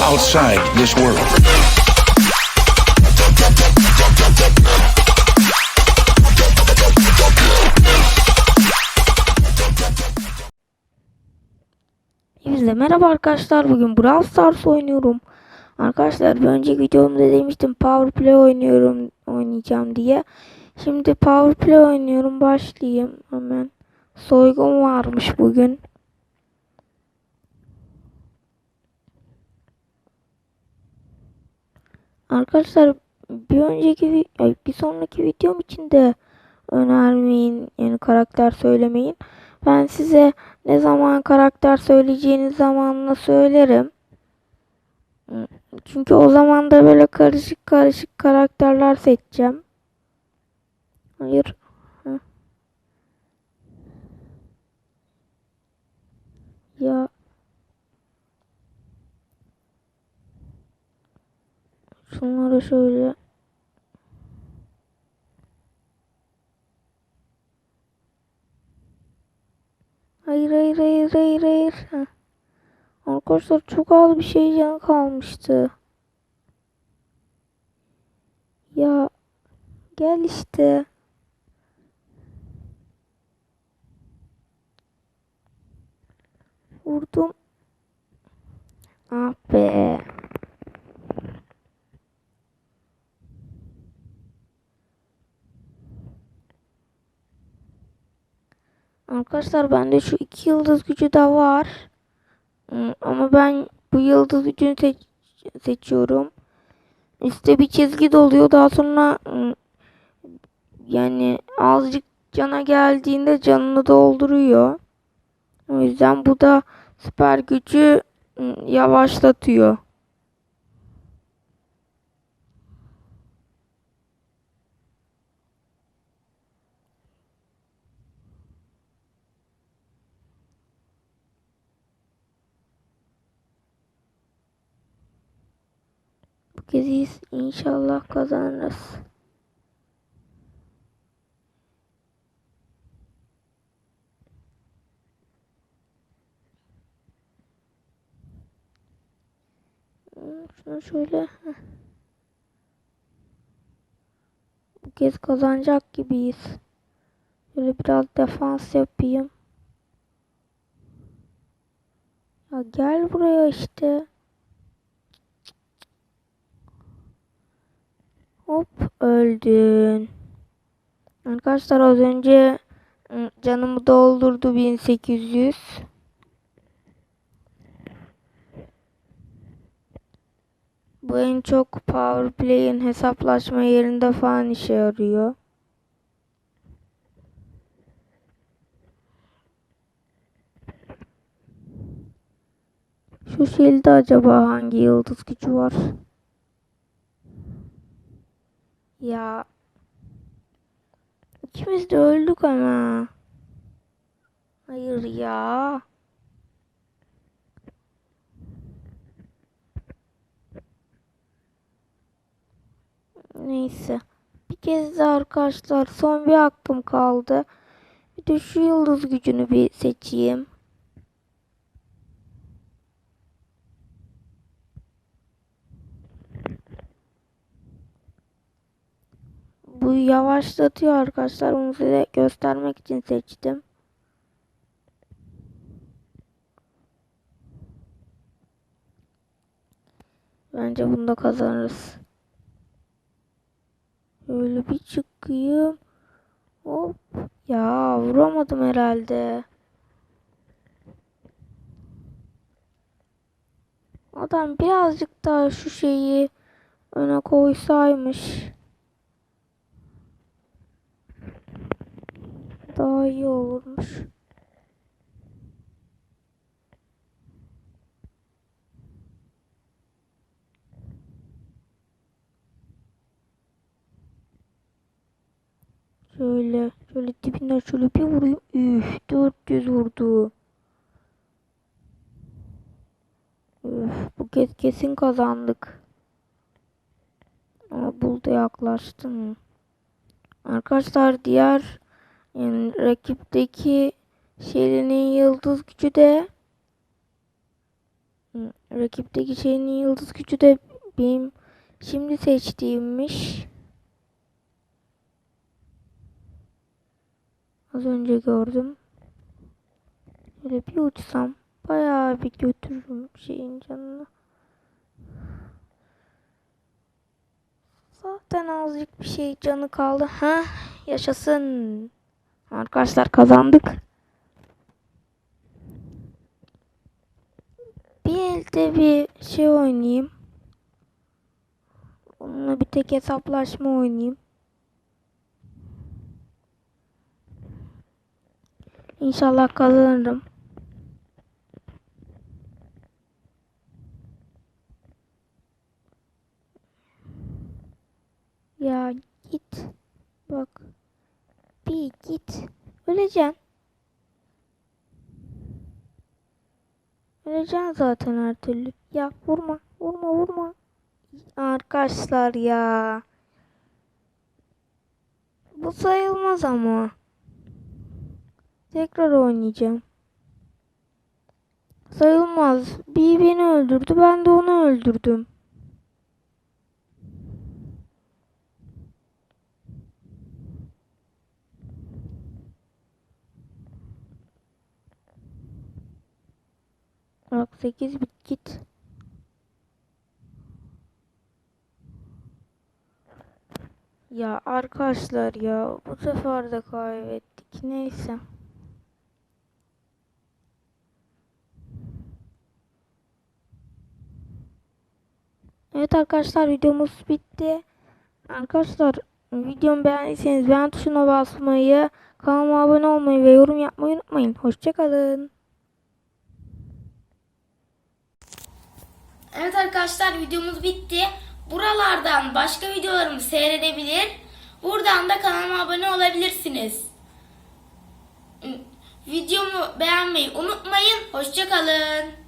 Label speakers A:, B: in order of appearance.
A: outside this world.
B: Hepinize merhaba arkadaşlar. Bugün Brawl Stars oynuyorum. Arkadaşlar bir önceki videomda demiştim Power Play oynuyorum oynayacağım diye. Şimdi Power Play oynuyorum. Başlayayım hemen. Soygun varmış bugün. Arkadaşlar bir önceki bir sonraki videom için de önermeyin yani karakter söylemeyin. Ben size ne zaman karakter söyleyeceğiniz zamanla söylerim. Çünkü o zaman da böyle karışık karışık karakterler seçeceğim. Hayır. Hı. Ya şunları şöyle Hayır hayır hayır hayır hayır. Heh. Arkadaşlar çok az bir şey canı kalmıştı. Ya gel işte. Vurdum. Ah be. Arkadaşlar bende şu iki yıldız gücü de var. Hmm, Ama ben bu yıldız gücünü seç- seçiyorum. Üstte bir çizgi doluyor. Daha sonra hmm, yani azıcık cana geldiğinde canını dolduruyor. O yüzden bu da süper gücü hmm, yavaşlatıyor. Bu kez inşallah kazanırız. Şunu şöyle. heh. Bu kez kazanacak gibiyiz. Şöyle biraz defans yapayım. Ya gel buraya işte. Hop öldün. Arkadaşlar az önce ı, canımı doldurdu 1800. Bu en çok Power Play'in hesaplaşma yerinde falan işe yarıyor. Şu şilde acaba hangi yıldız gücü var? Ya ikimiz de öldük ama. Hayır ya. Neyse. Bir kez daha arkadaşlar son bir hakkım kaldı. Bir de şu yıldız gücünü bir seçeyim. Bu yavaşlatıyor arkadaşlar. Onu size göstermek için seçtim. Bence bunda kazanırız. Böyle bir çıkayım. Hop. Ya vuramadım herhalde. Adam birazcık daha şu şeyi öne koysaymış. Daha iyi olurmuş. Şöyle, şöyle dibinden şöyle bir vurayım. Üf, 400 vurdu. Üf, bu kez kesin kazandık. Ama buldu yaklaştı mı? Arkadaşlar diğer yani rakipteki Şeli'nin yıldız gücü de Rakipteki şeyin yıldız gücü de benim şimdi seçtiğimmiş. Az önce gördüm. Böyle bir uçsam bayağı bir götürürüm şeyin canını. Zaten azıcık bir şey canı kaldı. Ha, yaşasın. Arkadaşlar kazandık. Bir elde bir şey oynayayım. Onunla bir tek hesaplaşma oynayayım. İnşallah kazanırım. Ya git. Bak. Bir git. Öleceksin. Öleceksin zaten her türlü. Ya vurma. Vurma vurma. Arkadaşlar ya. Bu sayılmaz ama. Tekrar oynayacağım. Sayılmaz. Bir beni öldürdü. Ben de onu öldürdüm. Bak 8 bit git. Ya arkadaşlar ya bu sefer de kaybettik. Neyse. Evet arkadaşlar videomuz bitti. Arkadaşlar videomu beğendiyseniz beğen tuşuna basmayı, kanalıma abone olmayı ve yorum yapmayı unutmayın. Hoşçakalın.
A: Evet arkadaşlar videomuz bitti. Buralardan başka videolarımı seyredebilir. Buradan da kanalıma abone olabilirsiniz. Videomu beğenmeyi unutmayın. Hoşçakalın.